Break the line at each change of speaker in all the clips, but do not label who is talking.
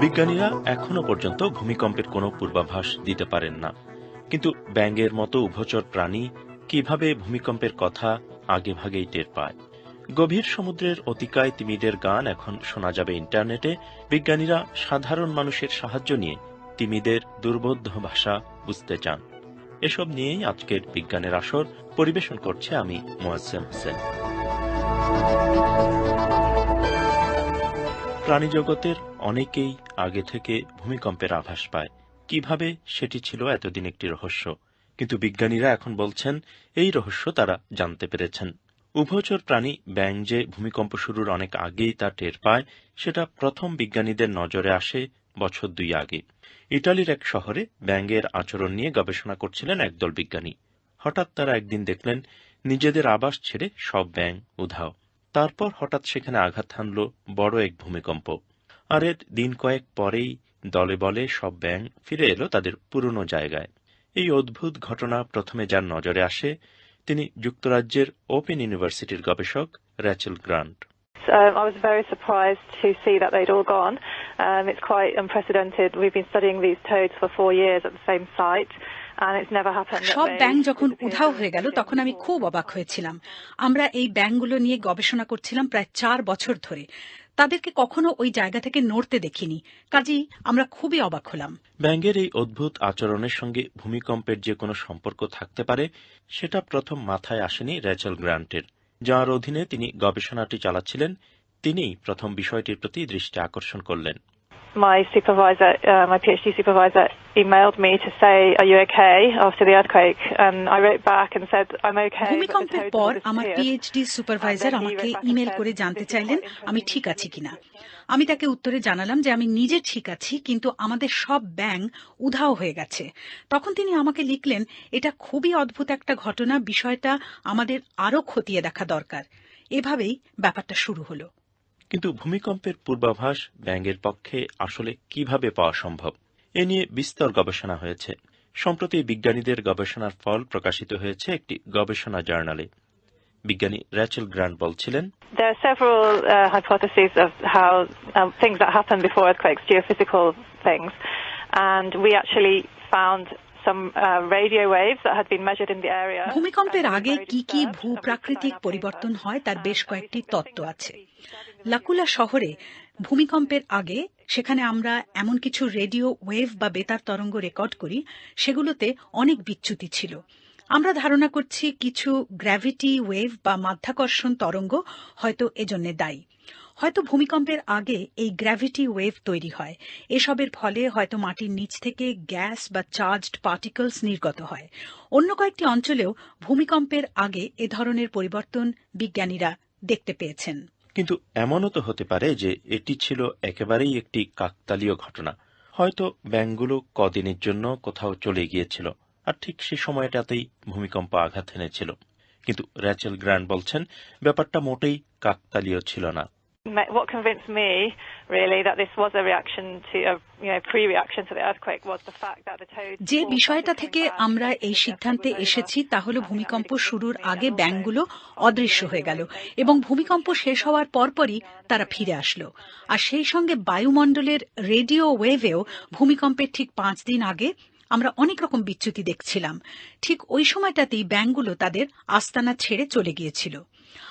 বিজ্ঞানীরা এখনও পর্যন্ত ভূমিকম্পের কোনো পূর্বাভাস দিতে পারেন না। কিন্তু ব্যাঙের মতো উভচর প্রাণী কীভাবে ভূমিকম্পের কথা আগেভাগেই টের পায়? গভীর সমুদ্রের অতিকায় তিমিদের গান এখন শোনা যাবে ইন্টারনেটে। বিজ্ঞানীরা সাধারণ মানুষের সাহায্য নিয়ে তিমিদের দুর্বোধ্য ভাষা বুঝতে চান। এসব নিয়েই আজকের বিজ্ঞানের আসর পরিবেশন করছে আমি মোয়াজ্জেম হোসেন। প্রাণীজগতের অনেকেই আগে থেকে ভূমিকম্পের আভাস পায়। কীভাবে সেটি ছিল এতদিন একটি রহস্য। কিন্তু বিজ্ঞানীরা এখন বলছেন, এই রহস্য তারা জানতে পেরেছেন। উভচর প্রাণী ব্যাং যে ভূমিকম্প শুরুর অনেক আগেই তা টের পায়, সেটা প্রথম বিজ্ঞানীদের নজরে আসে বছর দুই আগে। ইটালির এক শহরে ব্যাঙের আচরণ নিয়ে গবেষণা করছিলেন একদল বিজ্ঞানী। হঠাৎ তারা একদিন দেখলেন, নিজেদের আবাস ছেড়ে সব ব্যাং উধাও। তারপর হঠাৎ সেখানে আঘাত হানল বড় এক ভূমিকম্প। আর এর দিন কয়েক পরেই দলে বলে সব ব্যাং ফিরে এলো তাদের পুরনো জায়গায়। এই অদ্ভুত ঘটনা প্রথমে যার নজরে আসে, তিনি যুক্তরাজ্যের ওপেন ইউনিভার্সিটির গবেষক Rachel Grant.
um, I was very surprised to see that they'd all gone. Um, it's quite unprecedented. We've been studying these toads for four years at the same site.
সব ব্যাং যখন উধাও হয়ে গেল তখন আমি খুব অবাক হয়েছিলাম আমরা এই ব্যাংগুলো নিয়ে গবেষণা করছিলাম প্রায় চার বছর ধরে তাদেরকে কখনো ওই জায়গা থেকে নড়তে দেখিনি কাজেই আমরা খুবই অবাক হলাম
ব্যাংগের এই অদ্ভুত আচরণের সঙ্গে ভূমিকম্পের যে কোনো সম্পর্ক থাকতে পারে সেটা প্রথম মাথায় আসেনি রেচেল গ্রান্টের যার অধীনে তিনি গবেষণাটি চালাচ্ছিলেন তিনিই প্রথম বিষয়টির প্রতি দৃষ্টি আকর্ষণ করলেন।
My supervisor, uh, my PhD supervisor, emailed me to say, "Are you okay?" after the earthquake, and I wrote back and said, "I'm okay."
ভূমিকম্পের পর আমার
disappeared."
পিএইচডি সুপারভাইজার আমাকে ইমেল করে জানতে চাইলেন আমি ঠিক আছি কিনা আমি তাকে উত্তরে জানালাম যে আমি নিজে ঠিক আছি কিন্তু আমাদের সব ব্যাং উধাও হয়ে গেছে তখন তিনি আমাকে লিখলেন এটা খুবই অদ্ভুত একটা ঘটনা বিষয়টা আমাদের আরও খতিয়ে দেখা দরকার এভাবেই ব্যাপারটা শুরু হলো
কিন্তু ভূমিকম্পের পূর্বাভাস ব্যাঙ্গের পক্ষে আসলে কীভাবে পাওয়া সম্ভব এ নিয়ে বিস্তর গবেষণা হয়েছে। সম্প্রতি বিজ্ঞানীদের গবেষণার ফল প্রকাশিত হয়েছে একটি গবেষণা জার্নালে। বিজ্ঞানী র্যাচেল গ্র্যান্ড বলছিলেন
ভূমিকম্পের আগে কি কি
ভূ প্রাকৃতিক
পরিবর্তন হয় তার বেশ কয়েকটি তত্ত্ব আছে। লাকুলা শহরে ভূমিকম্পের আগে সেখানে আমরা এমন কিছু রেডিও ওয়েভ বা বেতার তরঙ্গ রেকর্ড করি, সেগুলোতে অনেক বিচ্যুতি ছিল। আমরা ধারণা করছি কিছু গ্র্যাভিটি ওয়েভ বা মাধ্যাকর্ষণ তরঙ্গ হয়তো এজন্য দায়ী। হয়তো ভূমিকম্পের আগে এই গ্র্যাভিটি ওয়েভ তৈরি হয়। এসবের ফলে হয়তো মাটির নিচ থেকে গ্যাস বা চার্জড পার্টিকলস নির্গত হয়। অন্য কয়েকটি অঞ্চলেও ভূমিকম্পের আগে এ ধরনের পরিবর্তন বিজ্ঞানীরা দেখতে পেয়েছেন।
কিন্তু এমনও তো হতে পারে যে এটি ছিল একেবারেই একটি কাকতালীয় ঘটনা। হয়তো ব্যাংকগুলো কদিনের জন্য কোথাও চলে গিয়েছিল, আর ঠিক সে সময়টাতেই ভূমিকম্প আঘাত এনেছিল। কিন্তু র্যাচেল গ্র্যান্ড বলছেন, ব্যাপারটা মোটেই কাকতালীয় ছিল না।
What convinced me, really, that this was a reaction to a you know pre-reaction to the earthquake was the fact that the toads.
যে বিষয়টা থেকে আমরা এই সিদ্ধান্তে. এসেছি তা হলো ভূমিকম্প শুরুর আগে ব্যাঙগুলো অদৃশ্য হয়ে গেল এবং ভূমিকম্প শেষ হওয়ার পরপরই তারা ফিরে আসলো আর সেই সঙ্গে বায়ুমণ্ডলের রেডিও ওয়েভেও ভূমিকম্পের ঠিক পাঁচ দিন আগে আমরা অনেক রকম বিচ্যুতি দেখছিলাম। ঠিক ওই সময়টাতেই ব্যাঙগুলো তাদের আস্তানা ছেড়ে চলে গিয়েছিল।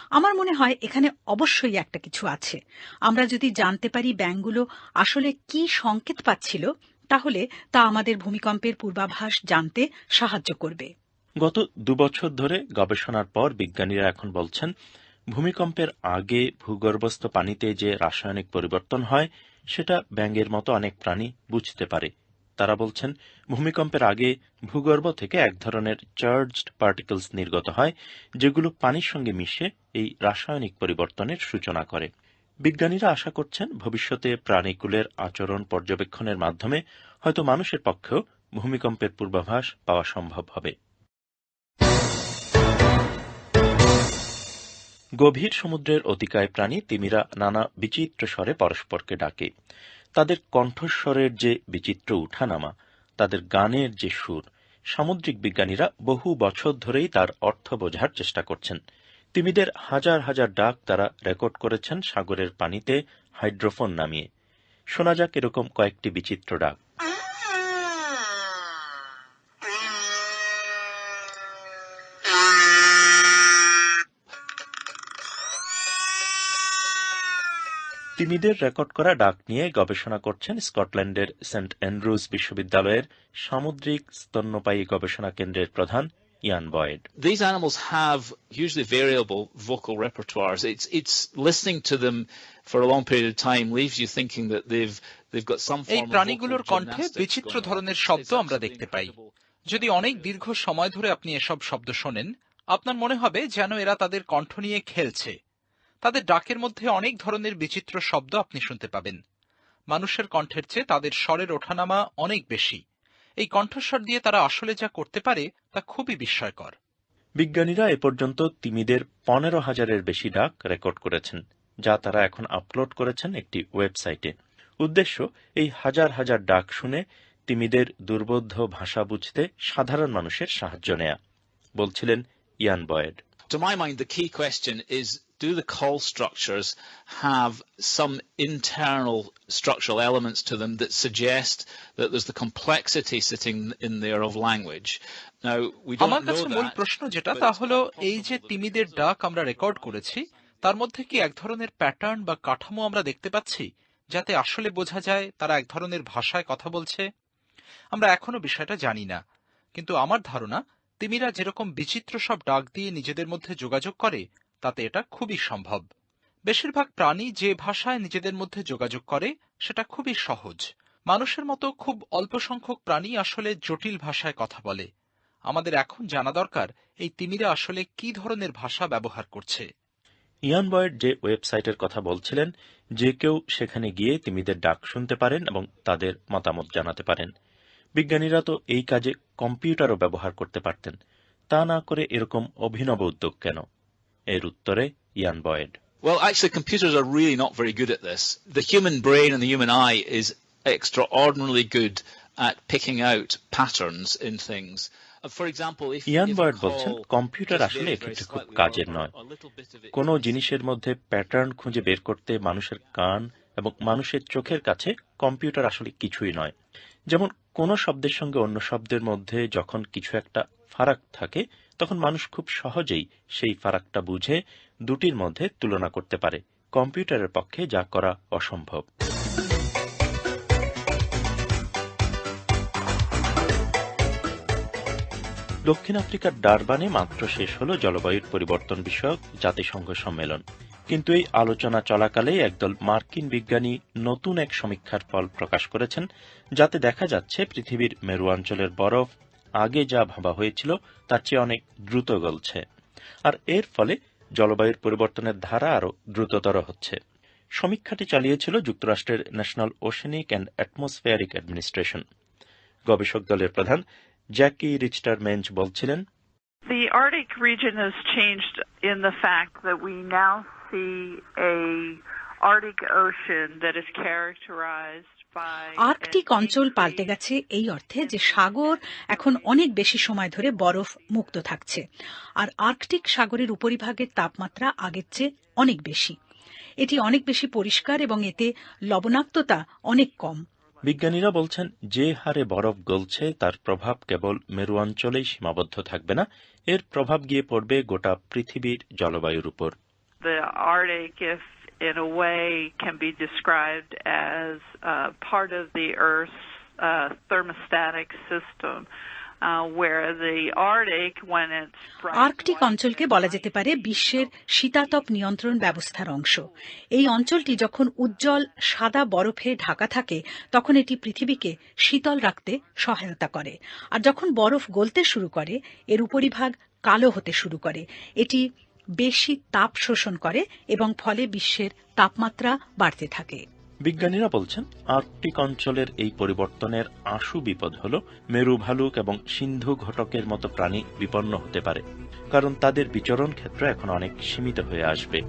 আমার মনে হয় এখানে অবশ্যই একটা কিছু আছে। আমরা যদি জানতে পারি ব্যাঙগুলো আসলে কি সংকেত পাচ্ছিল, তাহলে তা আমাদের ভূমিকম্পের পূর্বাভাস জানতে সাহায্য করবে।
গত দুবছর ধরে গবেষণার পর বিজ্ঞানীরা এখন বলছেন, ভূমিকম্পের আগে ভূগর্ভস্থ পানিতে যে রাসায়নিক পরিবর্তন হয়, সেটা ব্যাঙের মতো অনেক প্রাণী বুঝতে পারে। তারা বলছেন, ভূমিকম্পের আগে ভূগর্ভ থেকে এক ধরনের চার্জড পার্টিকলস নির্গত হয়, যেগুলো পানির সঙ্গে মিশে এই রাসায়নিক পরিবর্তনের সূচনা করে। বিজ্ঞানীরা আশা করছেন, ভবিষ্যতে প্রাণীকুলের আচরণ পর্যবেক্ষণের মাধ্যমে হয়তো মানুষের পক্ষেও ভূমিকম্পের পূর্বাভাস পাওয়া সম্ভব হবে। গভীর সমুদ্রের অতিকায় প্রাণী তিমিরা নানা বিচিত্র স্বরে পরস্পরকে ডাকে। তাদের কণ্ঠস্বরের যে বিচিত্র উঠানামা, তাদের গানের যে সুর, সামুদ্রিক বিজ্ঞানীরা বহু বছর ধরেই তার অর্থ বোঝার চেষ্টা করছেন। তিমিদের হাজার হাজার ডাক তারা রেকর্ড করেছেন সাগরের পানিতে হাইড্রোফোন নামিয়ে। শোনা যাক এরকম কয়েকটি বিচিত্র ডাক। ফিলিস্তিনিদের রেকর্ড করা ডাক নিয়ে গবেষণা করছেন স্কটল্যান্ডের সেন্ট অ্যান্ড্রুজ বিশ্ববিদ্যালয়ের সামুদ্রিক স্তন্যপায়ী গবেষণা কেন্দ্রের প্রধান
বিচিত্র ধরনের শব্দ আমরা দেখতে পাই। যদি অনেক দীর্ঘ সময় ধরে আপনি এসব শব্দ শোনেন আপনার মনে হবে যেন এরা তাদের কণ্ঠ নিয়ে খেলছে। তাদের ডাকের মধ্যে অনেক ধরনের বিচিত্র শব্দ আপনি শুনতে পাবেন। মানুষের কণ্ঠের চেয়ে তাদের স্বরের ওঠানামা অনেক বেশি। এই কণ্ঠস্বর দিয়ে তারা আসলে যা করতে পারে তা খুবই বিস্ময়কর।
বিজ্ঞানীরা এ পর্যন্ত তিমিদের পনেরো হাজারের বেশি ডাক রেকর্ড করেছেন যা তারা এখন আপলোড করেছেন একটি ওয়েবসাইটে। উদ্দেশ্য এই হাজার হাজার ডাক শুনে তিমিদের দুর্বোধ্য ভাষা বুঝতে সাধারণ মানুষের সাহায্য নেয়া বলছিলেন ইয়ান বয়েড।
To my mind, the key question is do the call structures have some internal structural elements to them that suggest that there's the complexity sitting in there of language? Now, we don't know
কাছে মূল
that.
প্রশ্ন যেটা তা হলো এই যে
that
তিমিদের ডাক আমরা রেকর্ড করেছি তার মধ্যে কি এক ধরনের প্যাটার্ন বা কাঠামো আমরা দেখতে পাচ্ছি যাতে আসলে বোঝা যায় তারা এক ধরনের ভাষায় কথা বলছে আমরা এখনও বিষয়টা জানি না কিন্তু আমার ধারণা তিমিরা যেরকম বিচিত্র সব ডাক দিয়ে নিজেদের মধ্যে যোগাযোগ করে তাতে এটা খুবই সম্ভব। বেশিরভাগ প্রাণী যে ভাষায় নিজেদের মধ্যে যোগাযোগ করে, সেটা খুবই সহজ। মানুষের মতো খুব অল্প সংখ্যক প্রাণী আসলে জটিল ভাষায় কথা বলে। আমাদের এখন জানা দরকার, এই তিমিরা আসলে কি ধরনের ভাষা ব্যবহার করছে।
ইয়ান বয়েড যে ওয়েবসাইটের কথা বলছিলেন, যে কেউ সেখানে গিয়ে তিমিদের ডাক শুনতে পারেন এবং তাদের মতামত জানাতে পারেন। বিজ্ঞানীরা তো এই কাজে কম্পিউটারও ব্যবহার করতে পারতেন। তা না করে এরকম অভিনব উদ্যোগ কেন? এর উত্তরে Ian Boyd
Well, actually, computers are really not very good at this. The human brain and the human eye is extraordinarily good at picking out patterns in things. Uh, For example, if,
ইয়ান বয়েড বলছেন computer আসলে এক্ষেত্রে খুব কাজের নয় কোনো জিনিসের মধ্যে pattern খুঁজে বের করতে মানুষের কান এবং মানুষের চোখের কাছে কম্পিউটার আসলে কিছুই নয় যেমন কোনো শব্দের সঙ্গে অন্য শব্দের মধ্যে যখন কিছু একটা ফারাক থাকে তখন মানুষ খুব সহজেই সেই ফারাকটা বুঝে দুটির মধ্যে তুলনা করতে পারে, কম্পিউটারের পক্ষে যা করা অসম্ভব। দক্ষিণ আফ্রিকার ডারবানে মাত্র শেষ হল জলবায়ুর পরিবর্তন বিষয়ক জাতিসংঘ সম্মেলন। কিন্তু এই আলোচনা চলাকালে একদল মার্কিন বিজ্ঞানী নতুন এক সমীক্ষার ফল প্রকাশ করেছেন, যাতে দেখা যাচ্ছে পৃথিবীর মেরু অঞ্চলের বরফ আগে যা ভাবা হয়েছিল, তার চেয়ে অনেক দ্রুত গলছে। আর এর ফলে জলবায়ুর পরিবর্তনের ধারা আরও দ্রুততর হচ্ছে। সমীক্ষাটি চালিয়েছিল যুক্তরাষ্ট্রের National Oceanic and Atmospheric Administration. গবেষক দলের প্রধান জ্যাকি রিচটার মেঞ্জ বলছিলেন,
The Arctic region has changed in the fact that we now see a Arctic Ocean that is characterized
Arctic অঞ্চল পাল্টে গেছে এই অর্থে যে সাগর এখন অনেক বেশি সময় ধরে বরফ মুক্ত থাকছে আর আর্কটিক সাগরের উপরিভাগের তাপমাত্রা আগের চেয়ে অনেক বেশি। এটি অনেক বেশি পরিষ্কার এবং এতে লবণাক্ততা অনেক কম।
বিজ্ঞানীরা বলছেন যে হারে বরফ গলছে তার প্রভাব কেবল মেরু অঞ্চলেই সীমাবদ্ধ থাকবে না এর প্রভাব গিয়ে পড়বে গোটা পৃথিবীর জলবায়ুর উপর।
The Arctic, if in a way can be described as uh, part of the Earth's uh, thermostatic system, uh, where the Arctic, when it's bright
Arctic অঞ্চলকে বলা যেতে পারে বিশ্বের শীতাতপ নিয়ন্ত্রণ ব্যবস্থার অংশ। এই অঞ্চলটি যখন উজ্জ্বল সাদা বরফে ঢাকা থাকে তখন এটি পৃথিবীকে শীতল রাখতে সহায়তা করে। আর যখন বরফ গলতে শুরু করে এর উপরিভাগ কালো হতে শুরু করে। এটি বেশি তাপ শোষণ করে এবং ফলে বিশ্বের তাপমাত্রা বাড়তে থাকে।
বিজ্ঞানীরা বলছেন, আর্কটিক অঞ্চলের এই পরিবর্তনের আশু বিপদ হল মেরু ভালুক এবং সিন্ধু ঘটকের মতো প্রাণী বিপন্ন হতে পারে, কারণ তাদের বিচরণ ক্ষেত্র এখন অনেক সীমিত হয়ে আসবে।